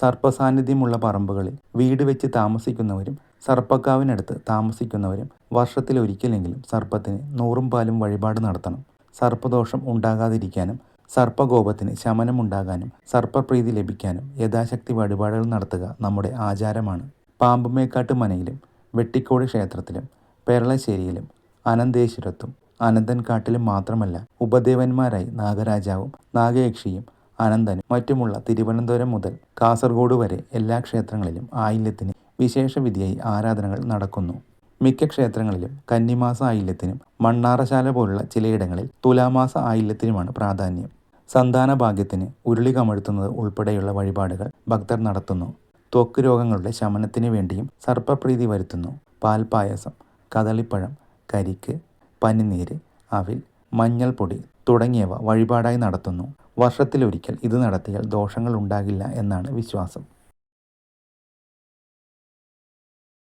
സർപ്പസാന്നിധ്യമുള്ള പറമ്പുകളിൽ വീട് വെച്ച് താമസിക്കുന്നവരും സർപ്പക്കാവിനടുത്ത് താമസിക്കുന്നവരും വർഷത്തിലൊരിക്കലെങ്കിലും സർപ്പത്തിന് നൂറും പാലും വഴിപാട് നടത്തണം. സർപ്പദോഷം ഉണ്ടാകാതിരിക്കാനും സർപ്പകോപത്തിന് ശമനമുണ്ടാകാനും സർപ്പപ്രീതി ലഭിക്കാനും യഥാശക്തി വഴിപാടുകൾ നടത്തുക നമ്മുടെ ആചാരമാണ്. പാമ്പുമേക്കാട്ട് മനയിലും വെട്ടിക്കോട് ക്ഷേത്രത്തിലും പെരളശ്ശേരിയിലും അനന്തേശ്വരത്തും അനന്തൻകാട്ടിലും മാത്രമല്ല ഉപദേവന്മാരായി നാഗരാജാവും നാഗയക്ഷിയും അനന്തനും മറ്റുമുള്ള തിരുവനന്തപുരം മുതൽ കാസർഗോഡ് വരെ എല്ലാ ക്ഷേത്രങ്ങളിലും ആയില്യത്തിന് വിശേഷവിധിയായി ആരാധനകൾ നടക്കുന്നു. മിക്ക ക്ഷേത്രങ്ങളിലും കന്നിമാസ ആയില്യത്തിനും മണ്ണാറശാല പോലുള്ള ചിലയിടങ്ങളിൽ തുലാമാസ ആയില്യത്തിനുമാണ് പ്രാധാന്യം. സന്താന ഭാഗ്യത്തിന് ഉരുളി കമഴ്ത്തുന്നത് ഉൾപ്പെടെയുള്ള വഴിപാടുകൾ ഭക്തർ നടത്തുന്നു. ത്വക്ക് രോഗങ്ങളുടെ ശമനത്തിന് വേണ്ടിയും സർപ്പപ്രീതി വരുത്തുന്നു. പാൽപായസം കദളിപ്പഴം കരിക്ക് പനിനീര് അവിൽ മഞ്ഞൾപ്പൊടി തുടങ്ങിയവ വഴിപാടായി നടത്തുന്നു. വർഷത്തിലൊരിക്കൽ ഇത് നടത്തിയാൽ ദോഷങ്ങൾ ഉണ്ടാകില്ല എന്നാണ് വിശ്വാസം.